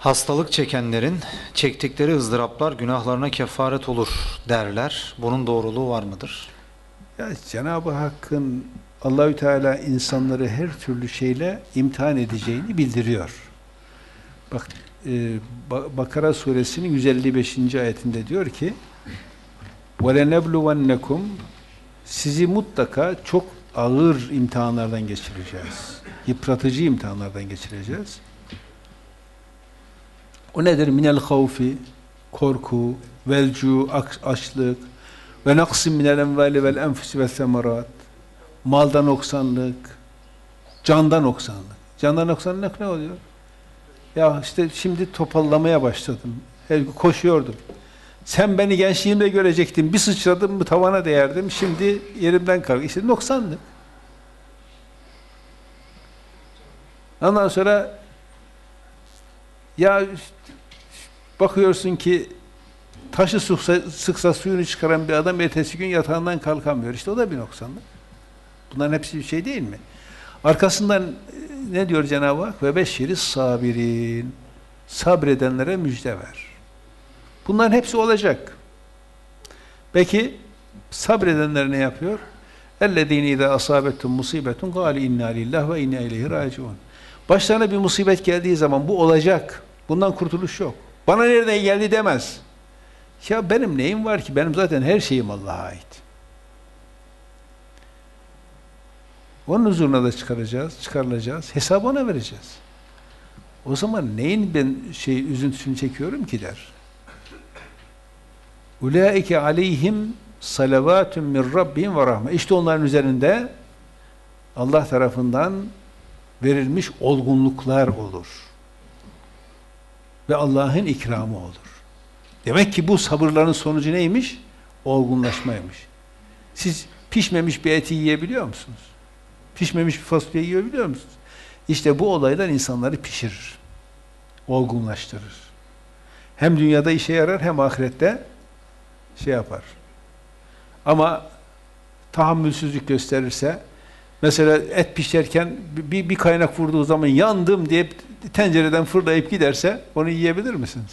Hastalık çekenlerin çektikleri ızdıraplar günahlarına kefaret olur derler. Bunun doğruluğu var mıdır? Ya Cenab-ı Hakk'ın Allahü Teala insanları her türlü şeyle imtihan edeceğini bildiriyor. Bak e, Bakara suresinin 155. ayetinde diyor ki: "Velenebluvennekum sizi mutlaka çok ağır imtihanlardan geçireceğiz. Yıpratıcı imtihanlardan geçireceğiz." O nedir? Minel havfi, korku, velcu, açlık, ve naksim minel envali vel enfusi ve semerat. Maldan noksanlık, candan noksanlık. Candan noksanlık ne oluyor? Ya işte şimdi topallamaya başladım. Her koşuyordum. Sen beni gençliğimde görecektin. Bir sıçradım mı tavana değerdim. Şimdi yerimden kalk. İşte noksanlık. Ondan sonra ya bakıyorsun ki taşı sıksa, sıksa suyunu çıkaran bir adam ertesi gün yatağından kalkamıyor. İşte o da bir noksanlık. Bunların hepsi bir şey değil mi? Arkasından e, ne diyor Cenab-ı Hak? Ve beşşiri sabirin. Sabredenlere müjde ver. Bunların hepsi olacak. Peki sabredenler ne yapıyor? اَلَّذ۪ينَ اِذَا أَصَابَتُمْ مُصِيبَةٌ قَالِ اِنَّا لِلّٰهِ وَاِنَّا اِلَيْهِ رَاجِعُونَ Başlarına bir musibet geldiği zaman bu olacak. Bundan kurtuluş yok. Bana nereden geldi demez. Ya benim neyim var ki? Benim zaten her şeyim Allah'a ait. Onun huzuruna da çıkaracağız, çıkarılacağız. Hesabı ona vereceğiz. O zaman neyin ben şey üzüntüsünü çekiyorum ki der. Ulaike aleyhim salavatun min rabbihim ve rahme. İşte onların üzerinde Allah tarafından verilmiş olgunluklar olur. Ve Allah'ın ikramı olur. Demek ki bu sabırların sonucu neymiş? Olgunlaşmaymış. Siz pişmemiş bir eti yiyebiliyor musunuz? Pişmemiş bir fasulye yiyebiliyor musunuz? İşte bu olaylar insanları pişirir. Olgunlaştırır. Hem dünyada işe yarar hem ahirette şey yapar. Ama tahammülsüzlük gösterirse mesela et pişerken bir, bir kaynak vurduğu zaman yandım diye tencereden fırlayıp giderse onu yiyebilir misiniz?